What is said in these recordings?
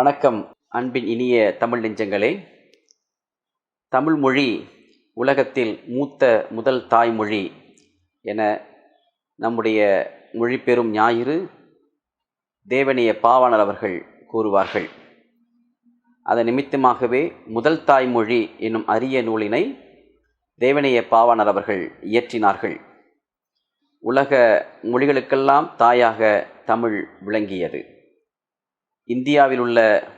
வணக்கம் அன்பின் இனிய தமிழ் நெஞ்சங்களே. தமிழ் மொழி உலகத்தில் மூத்த முதல் தாய்மொழி என நம்முடைய மொழி பெறும் ஞாயிறு தேவனிய பாவாணர் அவர்கள் கூறுவார்கள். அதன் நிமித்தமாகவே முதல் தாய்மொழி என்னும் அரிய நூலினை தேவனைய பாவாணர் அவர்கள் இயற்றினார்கள். உலக மொழிகளுக்கெல்லாம் தாயாக தமிழ் விளங்கியது. இந்தியாவில் உள்ள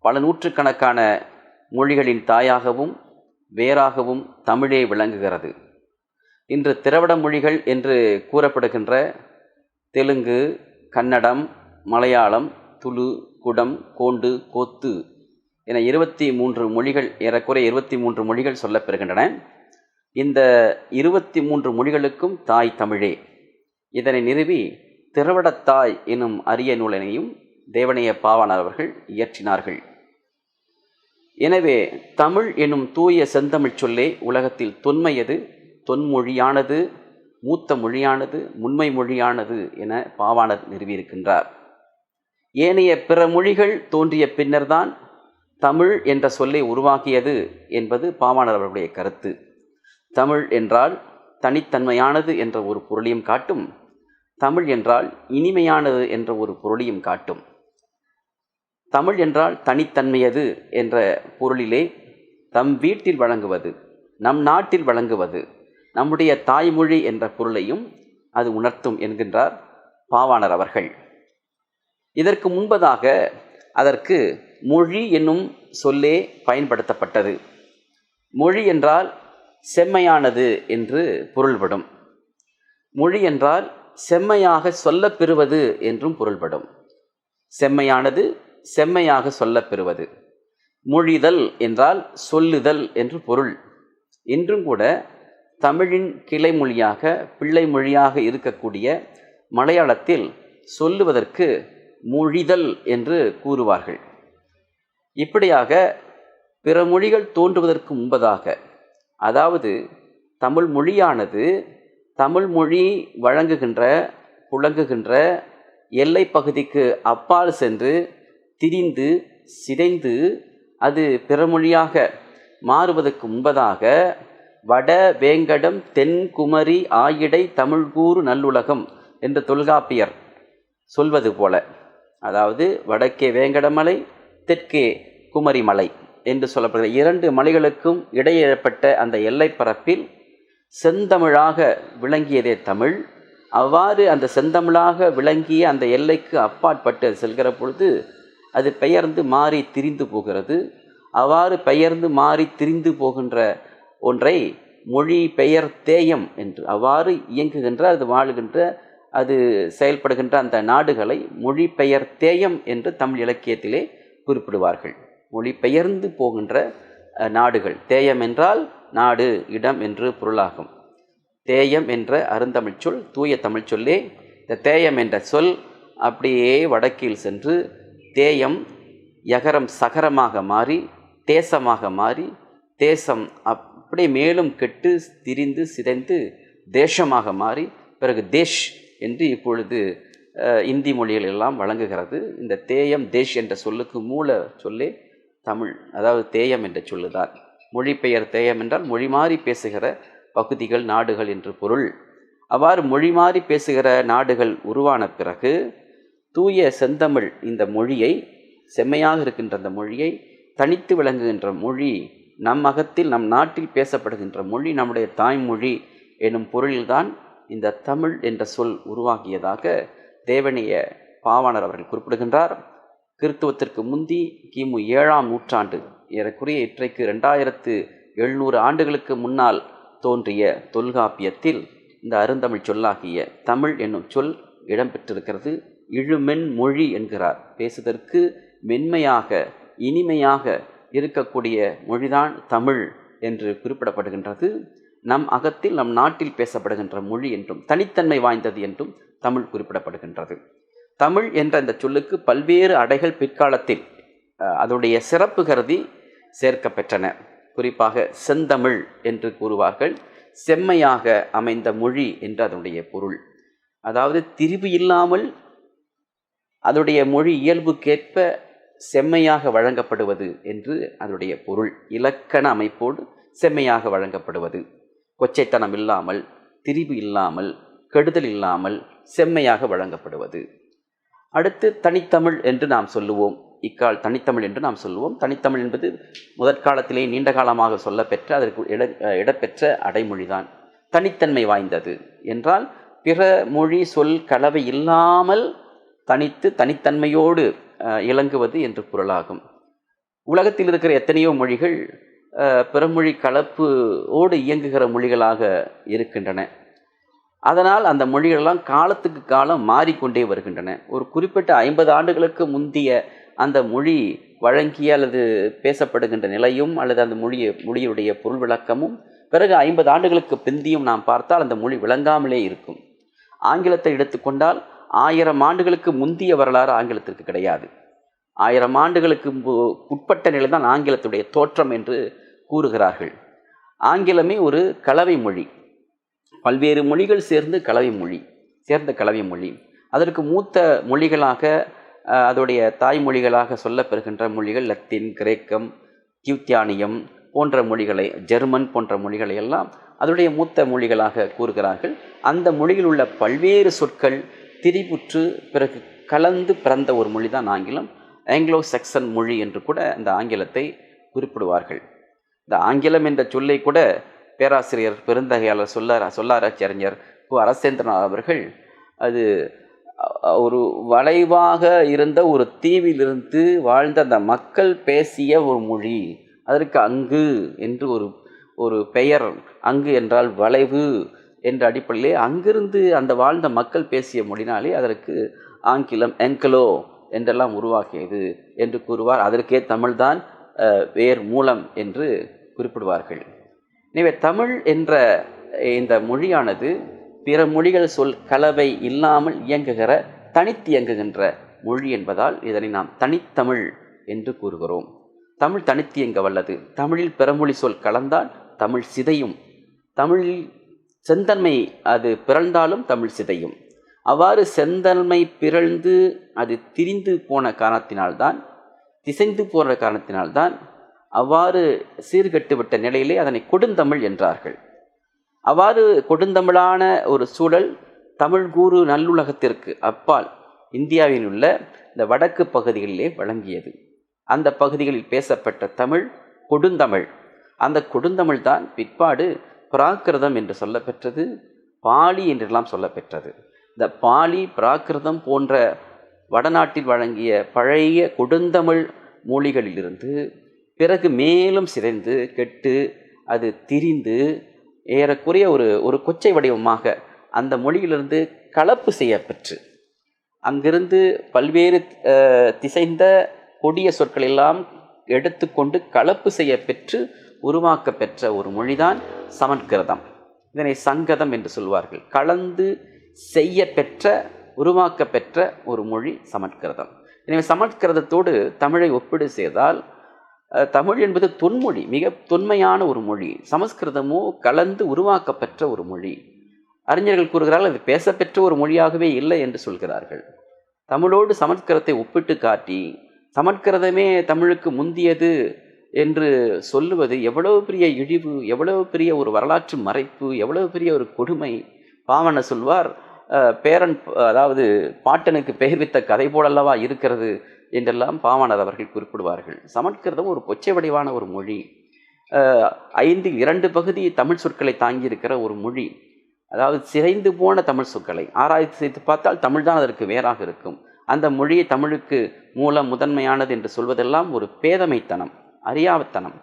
பல நூற்றுக்கணக்கான மொழிகளின் தாயாகவும் வேறாகவும் தமிழே விளங்குகிறது. இன்று திரவிட மொழிகள் என்று கூறப்படுகின்ற தெலுங்கு கன்னடம் மலையாளம் துளு குடம் கோண்டு கோத்து என இருபத்தி மூன்று மொழிகள் ஏறக்குறைய இருபத்தி மூன்று மொழிகள் சொல்லப்பெறுகின்றன. இந்த இருபத்தி மூன்று மொழிகளுக்கும் தாய் தமிழே. இதனை நிறுவி திரவடத்தாய் எனும் அரிய நூலினையும் தேவனைய பாவாணர் அவர்கள் இயற்றினார்கள். எனவே தமிழ் எனும் தூய செந்தமிழ் சொல்லே உலகத்தில் தொன்மையது தொன்மொழியானது மூத்த மொழியானது முன்மை மொழியானது என பாவாணர் நிறுவியிருக்கின்றார். ஏனைய பிற மொழிகள் தோன்றிய பின்னர்தான் தமிழ் என்ற சொல்லை உருவாக்கியது என்பது பாவாணர் அவர்களுடைய கருத்து. தமிழ் என்றால் தனித்தன்மையானது என்ற ஒரு பொருளையும் காட்டும் தமிழ் என்றால் இனிமையானது என்ற ஒரு பொருளையும் காட்டும். தமிழ் என்றால் தனித்தன்மையது என்ற பொருளிலே தம் வீட்டில் வழங்குவது நம் நாட்டில் வழங்குவது நம்முடைய தாய்மொழி என்ற பொருளையும் அது உணர்த்தும் என்கின்றார் பாவாணர் அவர்கள். இதற்கு முன்பதாக அதற்கு மொழி என்னும் சொல்லே பயன்படுத்தப்பட்டது. மொழி என்றால் செம்மையானது என்று பொருள்படும். மொழி என்றால் செம்மையாக சொல்லப்பெறுவது என்றும் பொருள்படும். செம்மையானது செம்மையாக சொல்லப்பெறுவது. மொழிதல் என்றால் சொல்லுதல் என்று பொருள். இன்றும் கூட தமிழின் கிளை மொழியாக பிள்ளை மொழியாக இருக்கக்கூடிய மலையாளத்தில் சொல்லுவதற்கு மொழிதல் என்று கூறுவார்கள். இப்படியாக பிற மொழிகள் தோன்றுவதற்கு முன்பதாக அதாவது தமிழ் மொழியானது தமிழ் மொழி வழங்குகின்ற புழங்குகின்ற எல்லை பகுதிக்கு அப்பால் சென்று திரிந்து சிதைந்து அது பிறமொழியாக மாறுவதற்கு முன்பதாக வட வேங்கடம் தென்குமரி ஆயிடை தமிழ்கூறு நல்லுலகம் என்ற தொல்காப்பியர் சொல்வது போல. அதாவது வடக்கே வேங்கடமலை தெற்கே குமரிமலை என்று சொல்லப்படுகிற இரண்டு மலைகளுக்கும் இடையேற்பட்ட அந்த எல்லைப்பரப்பில் செந்தமிழாக விளங்கியதே தமிழ். அவ்வாறு அந்த செந்தமிழாக விளங்கிய அந்த எல்லைக்கு அப்பாற்பட்டு அது செல்கிற பொழுது அது பெயர்ந்து மாறி திரிந்து போகிறது. அவ்வாறு பெயர்ந்து மாறி திரிந்து போகின்ற ஒன்றை மொழி பெயர் தேயம் என்று அவ்வாறு இயங்குகின்ற அது வாழுகின்ற அது செயல்படுகின்ற அந்த நாடுகளை மொழி பெயர் தேயம் என்று தமிழ் இலக்கியத்திலே குறிப்பிடுவார்கள். மொழி பெயர்ந்து போகின்ற நாடுகள். தேயம் என்றால் நாடு இடம் என்று பொருளாகும். தேயம் என்ற அருந்தமிழ் சொல் தூய தமிழ் சொல்லே இந்த தேயம் என்ற சொல் அப்படியே வடக்கில் சென்று தேயம் யகரம் சகரமாக மாறி தேசமாக மாறி தேசம் அப்படியே மேலும் கெட்டு திரிந்து சிதைந்து தேசமாக மாறி பிறகு தேஷ் என்று இப்பொழுது இந்தி மொழிகள் எல்லாம் வழங்குகிறது. இந்த தேயம் தேஷ் என்ற சொல்லுக்கு மூல சொல்லே தமிழ் அதாவது தேயம் என்ற சொல்லுதான். மொழிபெயர் தேயம் என்றால் மொழி மாறி பேசுகிற பகுதிகள் நாடுகள் என்று பொருள். அவ்வாறு மொழி மாறி பேசுகிற நாடுகள் உருவான பிறகு தூய செந்தமிழ் இந்த மொழியை செம்மையாக இருக்கின்ற அந்த மொழியை தனித்து விளங்குகின்ற மொழி நம் அகத்தில் நம் நாட்டில் பேசப்படுகின்ற மொழி நம்முடைய தாய்மொழி எனும் பொருளில்தான் இந்த தமிழ் என்ற சொல் உருவாகியதாக தேவனைய பாவாணர் அவர்கள் குறிப்பிடுகின்றார். கிறித்துவத்திற்கு முந்தி கிமு ஏழாம் நூற்றாண்டு ஏறக்குறைய இற்றைக்கு ரெண்டாயிரத்து எழுநூறு ஆண்டுகளுக்கு முன்னால் தோன்றிய தொல்காப்பியத்தில் இந்த அருந்தமிழ் சொல்லாகிய தமிழ் என்னும் சொல் இடம்பெற்றிருக்கிறது இழுமென் மொழி என்கிறார். பேசுவதற்கு மென்மையாக இனிமையாக இருக்கக்கூடிய மொழிதான் தமிழ் என்று குறிப்பிடப்படுகின்றது. நம் அகத்தில் நம் நாட்டில் பேசப்படுகின்ற மொழி என்றும் தனித்தன்மை வாய்ந்தது என்றும் தமிழ் குறிப்பிடப்படுகின்றது. தமிழ் என்ற இந்த சொல்லுக்கு பல்வேறு அடைகள் பிற்காலத்தில் அதனுடைய சிறப்பு கருதி சேர்க்கப்பெற்றன. குறிப்பாக செந்தமிழ் என்று கூறுவார்கள். செம்மையாக அமைந்த மொழி என்று அதனுடைய பொருள். அதாவது திரிவு இல்லாமல் அதனுடைய மொழி இயல்புக்கேற்ப செம்மையாக வழங்கப்படுவது என்று அதனுடைய பொருள். இலக்கண அமைப்போடு செம்மையாக வழங்கப்படுவது. கொச்சைத்தனம் இல்லாமல் திரிவு இல்லாமல் கெடுதல் இல்லாமல் செம்மையாக வழங்கப்படுவது. அடுத்து தனித்தமிழ் என்று நாம் சொல்லுவோம். இக்கால் தனித்தமிழ் என்று நாம் சொல்லுவோம். தனித்தமிழ் என்பது முதற்காலத்திலே நீண்ட காலமாக சொல்லப்பெற்ற அதற்கு இட இடப்பெற்ற அடைமொழிதான். தனித்தன்மை வாய்ந்தது. என்றால் பிற மொழி சொல் கலவை இல்லாமல் தனித்து தனித்தன்மையோடு இலங்குவது என்று பொருளாகும். உலகத்தில் இருக்கிற எத்தனையோ மொழிகள் பிறமொழி கலப்போடு இயங்குகிற மொழிகளாக இருக்கின்றன. அதனால் அந்த மொழிகளெல்லாம் காலத்துக்கு காலம் மாறிக்கொண்டே வருகின்றன. ஒரு குறிப்பிட்ட ஐம்பது ஆண்டுகளுக்கு முந்திய அந்த மொழி வழங்கிய அல்லது பேசப்படுகின்ற நிலையும் அல்லது அந்த மொழியை மொழியுடைய பொருள் விளக்கமும் பிறகு ஐம்பது ஆண்டுகளுக்கு பிந்தியும் நாம் பார்த்தால் அந்த மொழி விளங்காமலே இருக்கும். ஆங்கிலத்தை எடுத்துக்கொண்டால் ஆயிரம் ஆண்டுகளுக்கு முந்திய வரலாறு ஆங்கிலத்திற்கு கிடையாது. ஆயிரம் ஆண்டுகளுக்கு உட்பட்ட நிலை தான் ஆங்கிலத்துடைய தோற்றம் என்று கூறுகிறார்கள். ஆங்கிலமே ஒரு கலவை மொழி. பல்வேறு மொழிகள் சேர்ந்து கலவை மொழி சேர்ந்த கலவை மொழி. அதற்கு மூத்த மொழிகளாக அதோடைய தாய்மொழிகளாக சொல்லப்பெறுகின்ற மொழிகள் லத்தீன் கிரேக்கம் கியூத்தியானியம் போன்ற மொழிகளை ஜெர்மன் போன்ற மொழிகளை எல்லாம் அதனுடைய மூத்த மொழிகளாக கூறுகிறார்கள். அந்த மொழியில் உள்ள பல்வேறு சொற்கள் திரிபுற்று பிறகு கலந்து பிறந்த ஒரு மொழி தான் ஆங்கிலம். ஆங்கிலோ செக்சன் மொழி என்று கூட அந்த ஆங்கிலத்தை குறிப்பிடுவார்கள். இந்த ஆங்கிலம் என்ற சொல்லை கூட பேராசிரியர் பெருந்தகையாளர் சொல்ல சொல்லாராய்ச்சி அறிஞர் கு. அரசேந்திரநாத் அவர்கள் அது ஒரு வளைவாக இருந்த ஒரு தீவிலிருந்து வாழ்ந்த அந்த மக்கள் பேசிய ஒரு மொழி. அதற்கு அங்கு என்று ஒரு ஒரு பெயர். அங்கு என்றால் வளைவு. என்ற அடிப்படையிலே அங்கிருந்து அந்த வாழ்ந்த மக்கள் பேசிய மொழினாலே அதற்கு ஆங்கிலம் என்கலோ என்றெல்லாம் உருவாக்கியது என்று கூறுவார். அதற்கே தமிழ்தான் வேர் மூலம் என்று குறிப்பிடுவார்கள். எனவே தமிழ் என்ற இந்த மொழியானது பிற மொழிகள் சொல் கலவை இல்லாமல் இயங்குகிற தனித்து இயங்குகின்ற மொழி என்பதால் இதனை நாம் தனித்தமிழ் என்று கூறுகிறோம். தமிழ் தனித்து இயங்க வல்லது. தமிழில் பிறமொழி சொல் கலந்தால் தமிழ் சிதையும். தமிழில் செந்தன்மை அது பிறழ்ந்தாலும் தமிழ் சிதையும். அவ்வாறு செந்தன்மை பிறழ்ந்து அது திரிந்து போன காரணத்தினால்தான் திசைந்து போன காரணத்தினால்தான் அவ்வாறு சீர்கட்டுவிட்ட நிலையிலே அதனை கொடுந்தமிழ் என்றார்கள். அவ்வாறு கொடுந்தமிழான ஒரு சூழல் தமிழ் கூறு நல்லுலகத்திற்கு அப்பால் இந்தியாவில் உள்ள இந்த வடக்கு பகுதிகளிலே வழங்கியது அந்த பகுதிகளில் பேசப்பட்ட தமிழ் கொடுந்தமிழ். அந்த கொடுந்தமிழ் தான் பிற்பாடு பிராகிருதம் என்று சொல்லப்பெற்றது பாலி என்றெல்லாம் சொல்லப்பெற்றது. இந்த பாலி பிராகிருதம் போன்ற வடநாட்டில் வழங்கிய பழைய கொடுந்தமிழ் மொழிகளிலிருந்து பிறகு மேலும் சிதைந்து கெட்டு அது திரிந்து ஏறக்குறைய ஒரு ஒரு கொச்சை வடிவமாக அந்த மொழியிலிருந்து கலப்பு செய்யப்பெற்று அங்கிருந்து பல்வேறு திசைந்த கொடிய சொற்களெல்லாம் எடுத்துக்கொண்டு கலப்பு செய்யப்பெற்று உருவாக்க பெற்ற ஒரு மொழிதான் சமஸ்கிருதம் இதனை சங்கதம் என்று சொல்வார்கள். கலந்து செய்ய பெற்ற உருவாக்க பெற்ற ஒரு மொழி சமஸ்கிருதம் எனவே சமஸ்கிருதத்தோடு தமிழை ஒப்பிடு செய்தால் தமிழ் என்பது தொன்மொழி மிக தொன்மையான ஒரு மொழி. சமஸ்கிருதமோ கலந்து உருவாக்கப்பெற்ற ஒரு மொழி. அறிஞர்கள் கூறுகிறார்கள் அது பேசப்பெற்ற ஒரு மொழியாகவே இல்லை என்று சொல்கிறார்கள். தமிழோடு சமஸ்கிருதத்தை ஒப்பிட்டு காட்டி சமஸ்கிருதமே தமிழுக்கு முந்தியது என்று சொல்லுவது எவ்வளவு பெரிய இழிவு எவ்வளவு பெரிய ஒரு வரலாற்று மறைப்பு எவ்வளவு பெரிய ஒரு கொடுமை. பாவன சொல்வார் பேரன் அதாவது பாட்டனுக்கு பெயர் வித்த கதை போலல்லவா இருக்கிறது? என்றெல்லாம் பாவாணர் அவர்கள் குறிப்பிடுவார்கள். சமஸ்கிருதம் ஒரு பொச்சை வடிவான ஒரு மொழி. ஐந்தில் இரண்டு பகுதி தமிழ் சொற்களை தாங்கியிருக்கிற ஒரு மொழி. அதாவது சிதைந்து போன தமிழ் சொற்களை. ஆராய்ச்சி செய்து பார்த்தால் தமிழ் தான் அதற்கு வேறாக இருக்கும். அந்த மொழியை தமிழுக்கு மூலம் முதன்மையானது என்று சொல்வதெல்லாம் ஒரு பேதமைத்தனம். அறியாவத்தனம்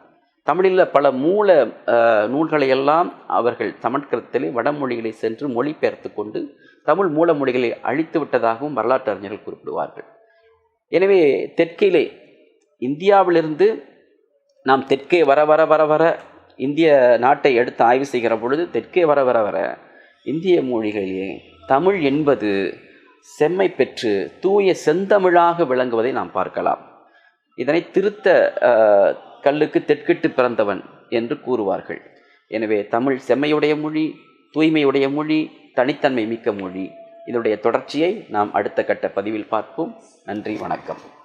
தமிழில் பல மூல நூல்களையெல்லாம் அவர்கள் சமஸ்கிருதத்திலே வடமொழிகளை சென்று மொழிபெயர்த்து கொண்டு தமிழ் மூல மொழிகளை அழித்து விட்டதாகவும் வரலாற்று அறிஞர்கள் குறிப்பிடுவார்கள். எனவே தெற்கிலே இந்தியாவிலிருந்து நாம் தெற்கே வர வர வர வர இந்திய நாட்டை எடுத்து ஆய்வு செய்கிற பொழுது தெற்கே வர வர வர இந்திய மொழிகளிலே தமிழ் என்பது செம்மை பெற்று தூய செந்தமிழாக விளங்குவதை நாம் பார்க்கலாம். இதனை திருத்த கல்லுக்கு தெற்கிட்டு பிறந்தவன் என்று கூறுவார்கள். எனவே தமிழ் செம்மையுடைய மொழி தூய்மையுடைய மொழி தனித்தன்மை மிக்க மொழி. இதனுடைய தொடர்ச்சியை நாம் அடுத்த கட்ட பதிவில் பார்ப்போம். நன்றி வணக்கம்.